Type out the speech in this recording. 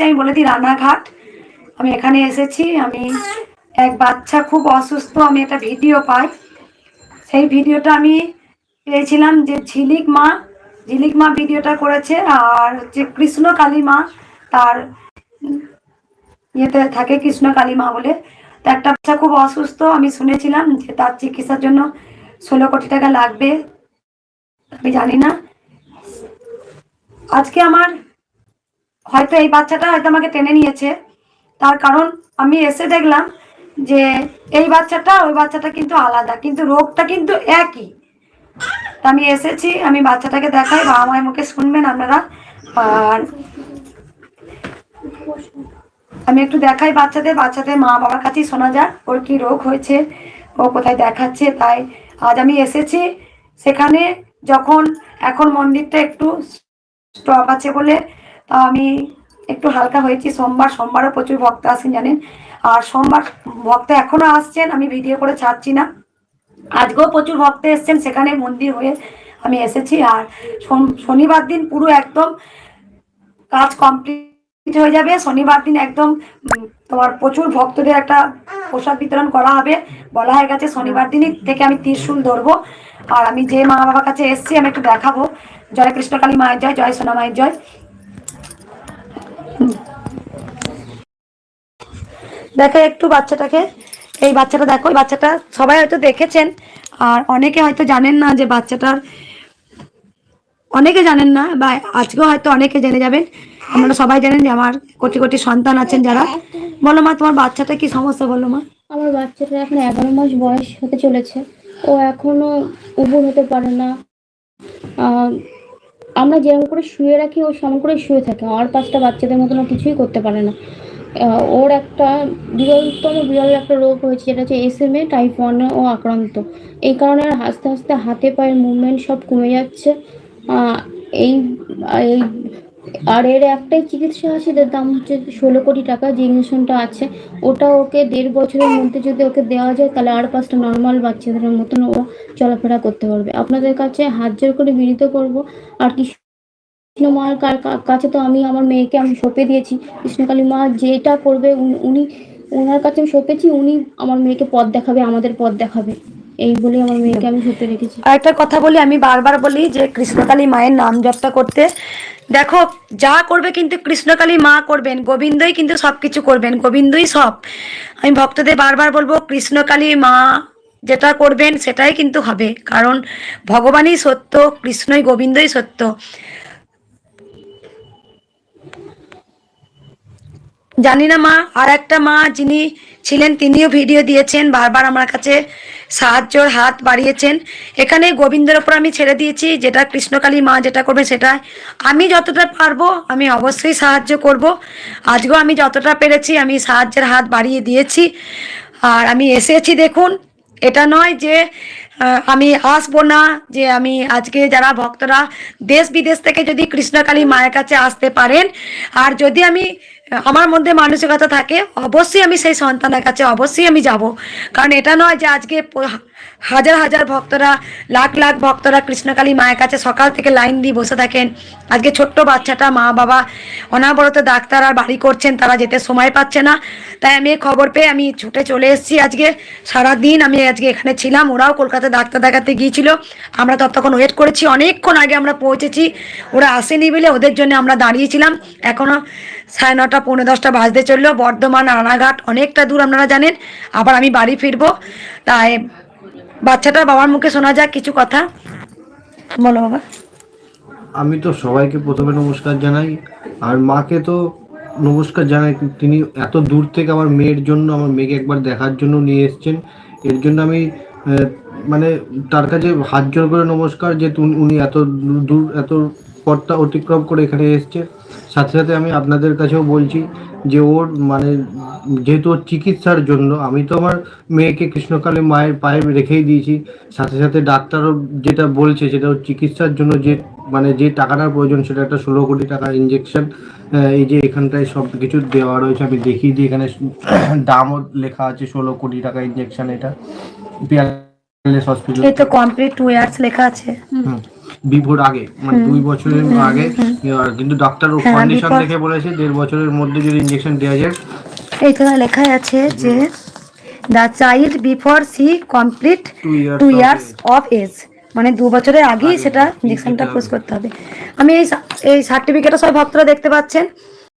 এসেছি, আমি বলে দিই রানাঘাট আমি এখানে এসেছি, আমি এক বাচ্চা খুব অসুস্থ, আমি একটা ভিডিও পাই। সেই ভিডিওটা আমি পেয়েছিলাম যে ঝিলিক মা ঝিলিক মা ভিডিওটা করেছে, আর হচ্ছে কৃষ্ণ কালী মা, তার ইয়েতে থাকে কৃষ্ণ কালী মা বলে। তো একটা বাচ্চা খুব অসুস্থ, আমি শুনেছিলাম যে তার চিকিৎসার জন্য ষোলো কোটি টাকা লাগবে। আমি জানি না। আজকে আমার হয়তো এই বাচ্চাটা হয়তো আমাকে টেনে নিয়েছে। তার কারণ আমি এসে দেখলাম যে এই বাচ্চাটা, ওই বাচ্চাটা কিন্তু আলাদা, কিন্তু রোগটা কিন্তু একই। তা আমি এসেছি, আমি বাচ্চাটাকে দেখাই, বাবা মায়ের মুখে শুনবেন আপনারা। আর আমি একটু দেখাই বাচ্চাদের বাচ্চাদের মা বাবার কাছেই শোনা যাক, ওর কি রোগ হয়েছে, ও কোথায় দেখাচ্ছে। তাই আজ আমি এসেছি, সেখানে যখন, এখন মন্দিরটা একটু স্টপ আছে বলে আমি একটু হালকা হয়েছি। সোমবার, সোমবারও প্রচুর ভক্ত আসেন জানেন। আর সোমবার ভক্ত এখনও আসছেন, আমি ভিডিও করে ছাড়ছি না। আজকেও প্রচুর ভক্ত এসছেন, সেখানে মন্দির হয়ে আমি এসেছি। আর শনিবার দিন পুরো একদম কাজ কমপ্লিট হয়ে যাবে। শনিবার দিন একদম তোমার প্রচুর ভক্তদের একটা প্রসাদ বিতরণ করা হবে। বলা হয়ে গেছে শনিবার দিনই থেকে আমি ত্রিশূল ধরবো। আর আমি যে মা বাবার কাছে এসেছি, আমি একটু দেখাবো। জয় কৃষ্ণকালী মায়ের জয় জয় সোনা মায়ের জয়। দেখো একটু বাচ্চাটাকে। এই বাচ্চাটা দেখো, এই বাচ্চাটা সবাই হয়তো দেখেছেন, আর অনেকে হয়তো জানেন না যে বাচ্চাটার, অনেকে জানেন না, বা আজকেও হয়তো অনেকে জেনে যাবেন। আমরা সবাই জানেন যে আমার কোটি কোটি সন্তান আছেন যারা। বলো মা, তোমার বাচ্চাটা কি সমস্যা? বলো মা। আমার বাচ্চাটা এখন এগারো মাস বয়স হতে চলেছে। ও এখনও উবুর হতে পারে না। আমরা যেরকম করে শুয়ে রাখি, ও সেমন করে শুয়ে থাকে। আর পাঁচটা বাচ্চাদের মতন কিছুই করতে পারে না। ওর একটা বিরলতম বিরল একটা রোগ হয়েছে, যেটা হচ্ছে এস এম এ টাইপ ওয়ানে ও আক্রান্ত। এই কারণে আস্তে আস্তে হাতে পায়ের মুভমেন্ট সব কমে যাচ্ছে। এই এই, আর এর একটাই চিকিৎসা আছে যার দাম হচ্ছে ষোলো কোটি টাকা, যে ইঞ্জেকশনটা আছে, ওটা ওকে দেড় বছরের মধ্যে যদি ওকে দেওয়া যায়, তাহলে আর পাঁচটা নর্মাল বাচ্চাদের মতন ও চলাফেরা করতে পারবে। আপনাদের কাছে হাত জোর করে বিনীত করব, আর কৃষ্ণ মার কার- কাছে তো আমি আমার মেয়েকে আমি সঁপে দিয়েছি। কৃষ্ণকালী মা যেটা করবে উনি- ওনার কাছে আমি সঁপেছি, উনি আমার মেয়েকে পথ দেখাবে, আমাদের পথ দেখাবে। এই বলে আমার মেয়েকে আমি সঁপে রেখেছি। আর একটা কথা বলি, আমি বারবার বলি যে কৃষ্ণকালী মায়ের নাম জপটা করতে। দেখো, যা করবে কিন্তু কৃষ্ণকালী মা করবেন, গোবিন্দই কিন্তু সব কিছু করবেন, গোবিন্দই সব। আমি ভক্তদের বারবার বলব, কৃষ্ণকালী মা যেটা করবেন সেটাই কিন্তু হবে, কারণ ভগবানই সত্য, কৃষ্ণই গোবিন্দই সত্য। জানি না মা, আর একটা মা যিনি ছিলেন তিনিও ভিডিও দিয়েছেন, বারবার আমার কাছে সাহায্যর হাত বাড়িয়েছেন। এখানে গোবিন্দের ওপর আমি ছেড়ে দিয়েছি, যেটা কৃষ্ণকালী মা যেটা করবে সেটা আমি যতটা পারব, আমি অবশ্যই সাহায্য করব। আজকেও আমি যতটা পেরেছি, আমি সাহায্যের হাত বাড়িয়ে দিয়েছি। আর আমি এসেছি দেখুন, এটা নয় যে আমি আসব না, যে আমি আজকে যারা ভক্তরা দেশ বিদেশ থেকে যদি কৃষ্ণকালী মায়ের কাছে আসতে পারেন। আর যদি আমি আমার মধ্যে মানসিকতা থাকে, অবশ্যই আমি সেই সন্তানের কাছে অবশ্যই আমি যাব। কারণ এটা নয় যে আজকে হাজার হাজার ভক্তরা, লাখ লাখ ভক্তরা কৃষ্ণকালী মায়ের কাছে সকাল থেকে লাইন দিয়ে বসে থাকেন। আজকে ছোট্ট বাচ্চাটা, মা বাবা, অনাবরত ডাক্তার আর বাড়ি করছেন, তারা যেতে সময় পাচ্ছে না। তাই আমি খবর পেয়ে আমি ছুটে চলে এসেছি আজকে। সারাদিন আমি আজকে এখানে ছিলাম, ওরাও কলকাতায় ডাক্তার দেখাতে গিয়েছিল। আমরা ততক্ষণ ওয়েট করেছি, অনেকক্ষণ আগে আমরা পৌঁছেছি। ওরা আসেনি বলে ওদের জন্য আমরা দাঁড়িয়েছিলাম এখনও সাড়ে নটা, পৌনে দশটা বাজতে চলল। বর্ধমান, রানাঘাট অনেকটা দূর, আপনারা জানেন। আবার আমি বাড়ি ফিরবো। তাই বাচ্চাটার বাবার মুখে শোনা যাক কিছু কথা। বলো বাবা। আমি তো সবাইকে প্রথমে নমস্কার জানাই। আর মাকে তো নমস্কার জানাই। তিনি এত দূর থেকে আমার মেয়ের জন্য, আমার মেয়েকে একবার দেখার জন্য নিয়ে এসেছেন। এর জন্য আমি মানে তার কাছে হাত জোর করে নমস্কার যে উনি এত দূর, এত পথটা অতিক্রম করে এখানে এসছে। সাথে সাথে আমি আপনাদের কাছেও বলছি যে ওর মানে যেহেতু ওর চিকিৎসার জন্য আমি তো আমার মেয়েকে কৃষ্ণকালী মায়ের পায়ে রেখেই দিয়েছি। সাথে সাথে ডাক্তারও যেটা বলছে সেটা ওর চিকিৎসার জন্য যে মানে যে টাকাটার প্রয়োজন সেটা একটা ষোলো কোটি টাকার ইঞ্জেকশন এই যে এখানটায় সব কিছু দেওয়া রয়েছে। আমি দেখিয়ে দিই এখানে দামও লেখা আছে ষোলো কোটি টাকা ইঞ্জেকশন এটা। পিয়ারলেস হসপিটাল তো কমপ্লিট টু ইয়ার্স লেখা আছে। হুম। বিভোর আগে মানে দুই বছরের আগে কিন্তু ডাক্তার ও হ্যাঁ, কন্ডিশন দেখে বলেছে দেড় বছরের মধ্যে যদি ইঞ্জেকশন দেওয়া যায়। এখানে লেখা আছে যে the child before C complete two years of age মানে দু বছরের আগেই সেটা ইঞ্জেকশনটা। কোর্স করতে হবে। আমি এই এই সার্টিফিকেটটা সব ভক্তরা দেখতে পাচ্ছেন।